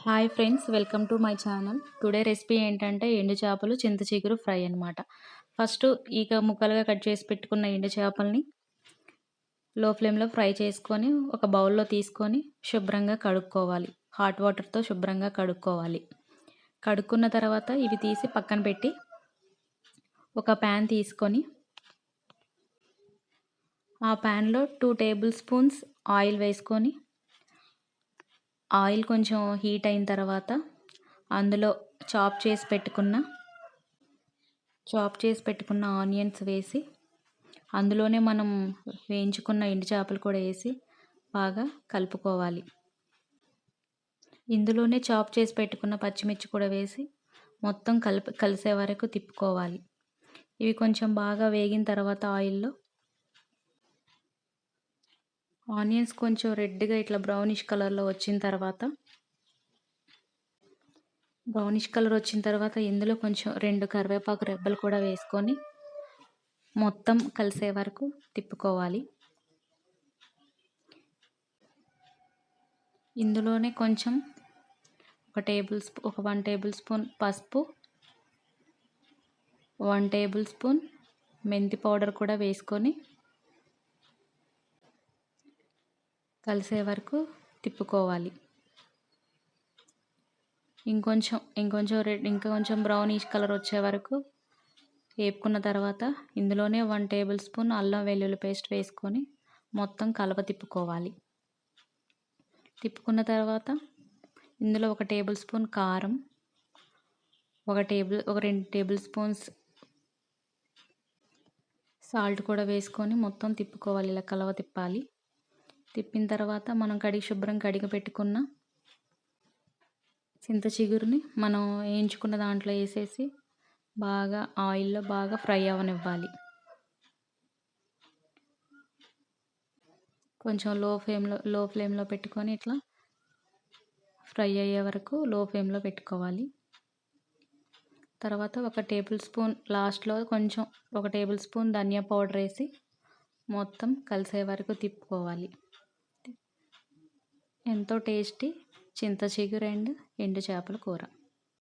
Hi friends welcome to my channel today recipe ఏంటంటే ఎండు చేపలు చింత చిగురు ఫ్రై అనమాట ఫస్ట్ ఇక ముక్కలుగా కట్ చేసి పెట్టుకున్న ఎండు చేపల్ని లో ఫ్లేమ్లో ఫ్రై చేసుకొని ఒక బౌల్లో తీసుకొని శుభ్రంగా కడుక్కోవాలి. హాట్ వాటర్తో శుభ్రంగా కడుక్కోవాలి. కడుక్కున్న తర్వాత ఇవి తీసి పక్కన పెట్టి ఒక ప్యాన్ తీసుకొని ఆ ప్యాన్లో టూ టేబుల్ స్పూన్స్ ఆయిల్ వేసుకొని ఆయిల్ కొంచెం హీట్ అయిన తర్వాత అందులో చాప్ చేసి పెట్టుకున్న చాప్ చేసి పెట్టుకున్న ఆనియన్స్ వేసి అందులోనే మనం వేయించుకున్న ఎండు చేపలు కూడా వేసి బాగా కలుపుకోవాలి. ఇందులోనే చాప్ చేసి పెట్టుకున్న పచ్చిమిర్చి కూడా వేసి మొత్తం కలిపి కలిసే వరకు తిప్పుకోవాలి. ఇవి కొంచెం బాగా వేగిన తర్వాత ఆయిల్లో ఆనియన్స్ కొంచెం రెడ్గా ఇట్లా బ్రౌనిష్ కలర్లో వచ్చిన తర్వాత బ్రౌనిష్ కలర్ వచ్చిన తర్వాత ఇందులో కొంచెం రెండు కరివేపాకు రెబ్బలు కూడా వేసుకొని మొత్తం కలిసే వరకు తిప్పుకోవాలి. ఇందులోనే కొంచెం ఒక టేబుల్ స్పూ ఒక వన్ టేబుల్ స్పూన్ పసుపు వన్ టేబుల్ స్పూన్ మెంతి పౌడర్ కూడా వేసుకొని కలిసే వరకు తిప్పుకోవాలి. ఇంకొంచెం ఇంకొంచెం రెడ్ ఇంకా కొంచెం బ్రౌనిష్ కలర్ వచ్చే వరకు వేపుకున్న తర్వాత ఇందులోనే వన్ టేబుల్ స్పూన్ అల్లం వెల్లుల్లి పేస్ట్ వేసుకొని మొత్తం కలప తిప్పుకోవాలి. తిప్పుకున్న తర్వాత ఇందులో ఒక టేబుల్ స్పూన్ కారం ఒక టేబుల్ ఒక రెండు టేబుల్ స్పూన్స్ సాల్ట్ కూడా వేసుకొని మొత్తం తిప్పుకోవాలి. ఇలా కలవ తిప్పాలి. తిప్పిన తర్వాత మనం కడిగి శుభ్రం కడిగి పెట్టుకున్న చింత చిగురుని మనం వేయించుకున్న దాంట్లో వేసేసి బాగా ఆయిల్లో బాగా ఫ్రై అవనివ్వాలి. కొంచెం లో ఫ్లేమ్లో లో ఫ్లేమ్లో పెట్టుకొని ఇట్లా ఫ్రై అయ్యే వరకు లో ఫ్లేమ్లో పెట్టుకోవాలి. తర్వాత ఒక టేబుల్ స్పూన్ లాస్ట్లో కొంచెం ఒక టేబుల్ స్పూన్ ధనియా పౌడర్ వేసి మొత్తం కలిసే వరకు తిప్పుకోవాలి. ఎంతో టేస్టీ చింత చిగురు అండ్ ఎండు చేపల కూర.